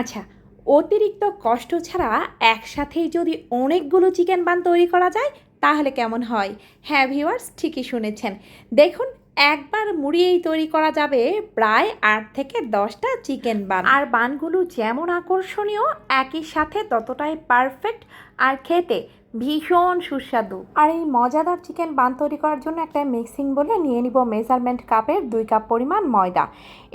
আচ্ছা অতিরিক্ত কষ্ট ছাড়া একসাথেই যদি অনেকগুলো চিকেন বান তৈরি করা যায়, তাহলে কেমন হয়? হ্যাঁ ভিউয়ার্স, ঠিকই শুনেছেন। দেখুন, একবার মুড়িয়েই তৈরি করা যাবে প্রায় আট থেকে দশটা চিকেন বান। আর বানগুলো যেমন আকর্ষণীয়, একই সাথে ততটাই পারফেক্ট। আর খেতে ভীষণ সুস্বাদু। আর এই মজাদার চিকেন বান তৈরি করার জন্য একটা মিক্সিং বলে নিয়ে নিব মেজারমেন্ট কাপের দুই কাপ পরিমাণ ময়দা।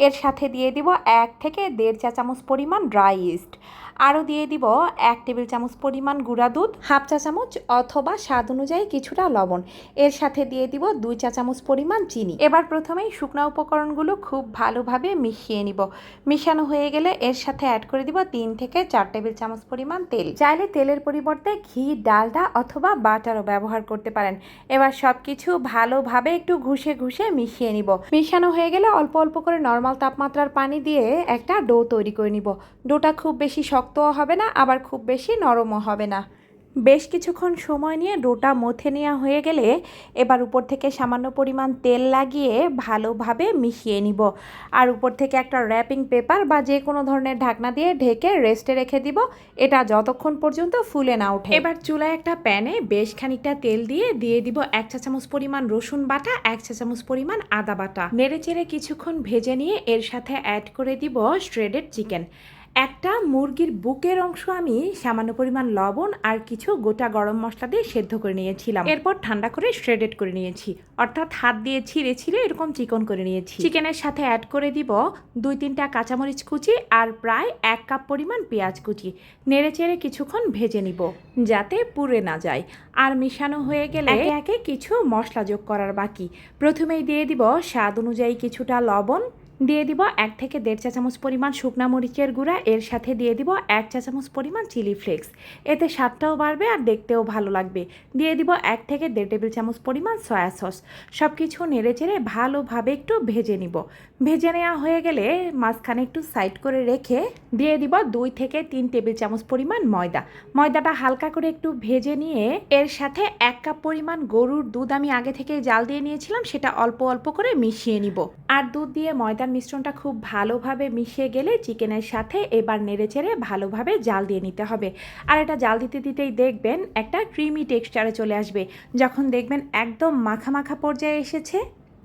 এর সাথে দিয়ে দিব এক থেকে দেড় চা চামচ পরিমাণ ড্রাই ইস্ট। আরও দিয়ে দিব এক টেবিল চামচ পরিমাণ গুঁড়া দুধ, হাফ চা চামচ অথবা স্বাদ অনুযায়ী কিছুটা লবণ। এর সাথে দিয়ে দিব দুই চা চামচ পরিমাণ চিনি। এবার প্রথমেই শুকনো উপকরণগুলো খুব ভালোভাবে মিশিয়ে নিব। মিশানো হয়ে গেলে এর সাথে অ্যাড করে দিব তিন থেকে চার টেবিল চামচ পরিমাণ তেল। চাইলে তেলের পরিবর্তে ঘি ডালডা অথবা বাটারও ব্যবহার করতে পারেন। এবার সব কিছু ভালোভাবে একটু ঘুষে ঘুষে মিশিয়ে নিব। মিশানো হয়ে গেলে অল্প অল্প করে নর্মাল তাপমাত্রার পানি দিয়ে একটা ডো তৈরি করে নিব। ডোটা খুব বেশি শক্তও হবে না, আবার খুব বেশি নরমও হবে না। বেশ কিছুক্ষণ সময় নিয়ে ডোটা মথে নেওয়া হয়ে গেলে এবার উপর থেকে সামান্য পরিমাণ তেল লাগিয়ে ভালোভাবে মিশিয়ে নিব। আর উপর থেকে একটা র্যাপিং পেপার বা যে কোনো ধরনের ঢাকনা দিয়ে ঢেকে রেস্টে রেখে দিব। এটা যতক্ষণ পর্যন্ত ফুলে না ওঠে। এবার চুলায় একটা প্যানে বেশ খানিকটা তেল দিয়ে দিয়ে দিব এক চা চামচ পরিমাণ রসুন বাটা, এক চা চামচ পরিমাণ আদা বাটা। নেড়ে চেড়ে কিছুক্ষণ ভেজে নিয়ে এর সাথে অ্যাড করে দিব শ্রেডেড চিকেন একটা মুরগির বুকের অংশ আমি সামান্য পরিমাণ লবণ আর কিছু গোটা গরম মশলা দিয়ে সেদ্ধ করে নিয়েছিলাম। এরপর ঠান্ডা করে শ্রেডেড করে নিয়েছি। অর্থাৎ হাত দিয়ে ছিঁড়ে ছিঁড়ে এরকম চিকন করে নিয়েছি। চিকেনের সাথে অ্যাড করে দিব দুই তিনটা কাঁচামরিচ কুচি আর প্রায় এক কাপ পরিমাণ পেঁয়াজ কুচি। নেড়ে চেড়ে কিছুক্ষণ ভেজে নিব যাতে পুড়ে না যায়। আর মিশানো হয়ে গেলে একে একে কিছু মশলা যোগ করার বাকি। প্রথমেই দিয়ে দিব স্বাদ অনুযায়ী কিছুটা লবণ দিয়ে দিব এক থেকে দেড় চা চামচ পরিমাণ শুকনা মরিচের গুঁড়া, এর সাথে দিয়ে দিব এক চা চামচ পরিমাণ চিলি ফ্লেক্স। এতে স্বাদটাও বাড়বে আর দেখতেও ভালো লাগবে। দিয়ে দিব এক থেকে দেড় টেবিল চামচ পরিমাণ সয়া সস। সব কিছু নেড়ে চেড়ে ভালোভাবে একটু ভেজে নিব। ভেজে নেওয়া হয়ে গেলে মাঝখানে একটু সাইড করে রেখে দিয়ে দিব দুই থেকে তিন টেবিল চামচ পরিমাণ ময়দা। ময়দাটা হালকা করে একটু ভেজে নিয়ে এর সাথে এক কাপ পরিমাণ গরুর দুধ আমি আগে থেকে জাল দিয়ে নিয়েছিলাম, সেটা অল্প অল্প করে মিশিয়ে নিব। আর দুধ দিয়ে ময়দার মিশ্রণটা খুব ভালোভাবে মিশিয়ে গেলে চিকেনের সাথে এবার নেড়ে চেড়ে ভালোভাবে জাল দিয়ে নিতে হবে। আর এটা জাল দিতে দিতেই দেখবেন একটা ক্রিমি টেক্সচারে চলে আসবে। যখন দেখবেন একদম মাখা মাখা পর্যায়ে এসেছে,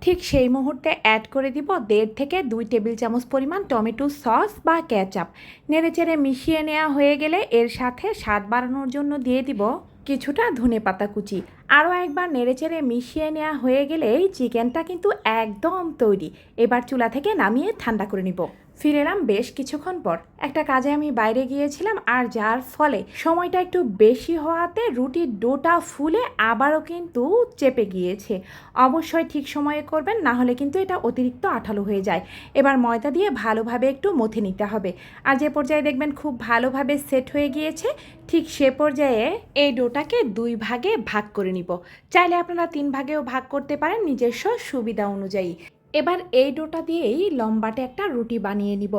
ঠিক সেই মুহূর্তে অ্যাড করে দিব দেড় থেকে দুই টেবিল চামচ পরিমাণ টমেটো সস বা ক্যাচআপ নেড়ে চেড়ে মিশিয়ে নেওয়া হয়ে গেলে এর সাথে স্বাদ বাড়ানোর জন্য দিয়ে দিব কিছুটা ধনে পাতা কুচি। আরও একবার নেড়েচেড়ে মিশিয়ে নেওয়া হয়ে গেলেই চিকেনটা কিন্তু একদম তৈরি। এবার চুলা থেকে নামিয়ে ঠান্ডা করে নিব। ফিরে এলাম বেশ কিছুক্ষণ পর। একটা কাজে আমি বাইরে গিয়েছিলাম আর যার ফলে সময়টা একটু বেশি হওয়াতে রুটির ডোটা ফুলে আবারও কিন্তু চেপে গিয়েছে। অবশ্যই ঠিক সময়ে করবেন, না হলে কিন্তু এটা অতিরিক্ত আঠালো হয়ে যায়। এবার ময়দা দিয়ে ভালোভাবে একটু মথে নিতে হবে। আর যে পর্যায়ে দেখবেন খুব ভালোভাবে সেট হয়ে গিয়েছে, ঠিক সে পর্যায়ে এই ডোটাকে দুই ভাগে ভাগ করে নিব। চাইলে আপনারা তিন ভাগেও ভাগ করতে পারেন নিজস্ব সুবিধা অনুযায়ী। এবার এই ডোটা দিয়েই লম্বাটে একটা রুটি বানিয়ে নিব।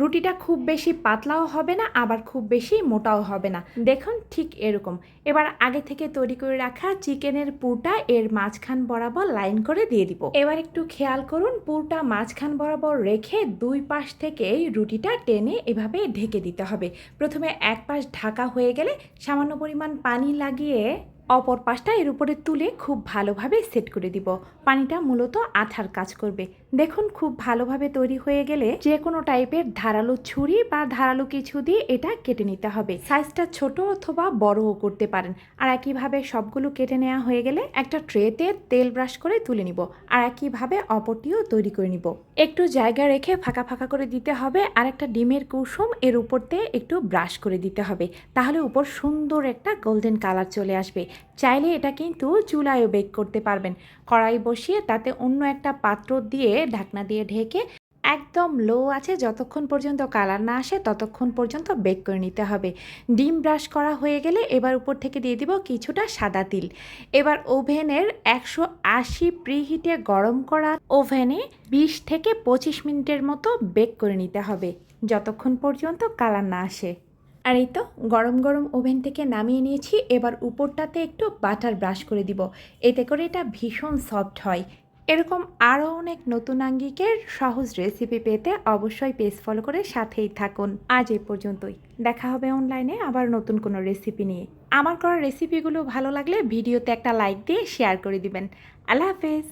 রুটিটা খুব বেশি পাতলাও হবে না, আবার খুব বেশি মোটাও হবে না। দেখুন ঠিক এরকম। এবার আগে থেকে তৈরি করে রাখা চিকেনের পুরটা এর মাঝখান বরাবর লাইন করে দিয়ে দিব। এবার একটু খেয়াল করুন, পুরটা মাঝখান বরাবর রেখে দুই পাশ থেকেই রুটিটা টেনে এভাবে ঢেকে দিতে হবে। প্রথমে এক পাশ ঢাকা হয়ে গেলে সামান্য পরিমাণ পানি লাগিয়ে অপর পাশটা এর উপরে তুলে খুব ভালোভাবে সেট করে দিব। পানিটা মূলত আঠার কাজ করবে। দেখুন, খুব ভালোভাবে তৈরি হয়ে গেলে যে কোনো টাইপের ধারালো ছুরি বা ধারালো কিছু দিয়ে এটা কেটে নিতে হবে। সাইজটা ছোট অথবা বড়ও করতে পারেন। আর একইভাবে সবগুলো কেটে নেওয়া হয়ে গেলে একটা ট্রেতে তেল ব্রাশ করে তুলে নিব। আর একইভাবে অপরটিও তৈরি করে নিব। একটু জায়গা রেখে ফাঁকা ফাঁকা করে দিতে হবে। আর একটা ডিমের কুসুম এর উপর দিয়ে একটু ব্রাশ করে দিতে হবে। তাহলে উপর সুন্দর একটা গোল্ডেন কালার চলে আসবে। চাইলে এটা কিন্তু চুলায়ও বেক করতে পারবেন। কড়াই বসিয়ে তাতে অন্য একটা পাত্র দিয়ে ঢাকনা দিয়ে ঢেকে একদম লো আছে, যতক্ষণ পর্যন্ত কালার না আসে ততক্ষণ পর্যন্ত বেক করে নিতে হবে। ডিম ব্রাশ করা হয়ে গেলে এবার উপর থেকে দিয়ে দিব কিছুটা সাদা তিল। এবার ওভেনের একশো আশি প্রিহিটে গরম করা ওভেনে বিশ থেকে পঁচিশ মিনিটের মতো বেক করে নিতে হবে, যতক্ষণ পর্যন্ত কালার না আসে। আর এই তো, গরম গরম ওভেন থেকে নামিয়ে নিয়েছি। এবার উপরটাতে একটু বাটার ব্রাশ করে দিব। এতে করে এটা ভীষণ সফট হয়। এরকম আরও অনেক নতুন আঙ্গিকের সহজ রেসিপি পেতে অবশ্যই পেজ ফলো করে সাথেই থাকুন। আজ এই পর্যন্তই। দেখা হবে অনলাইনে আবার নতুন কোনো রেসিপি নিয়ে। আমার করা রেসিপিগুলো ভালো লাগলে ভিডিওতে একটা লাইক দিয়ে শেয়ার করে দিবেন। আল্লাহ হাফেজ!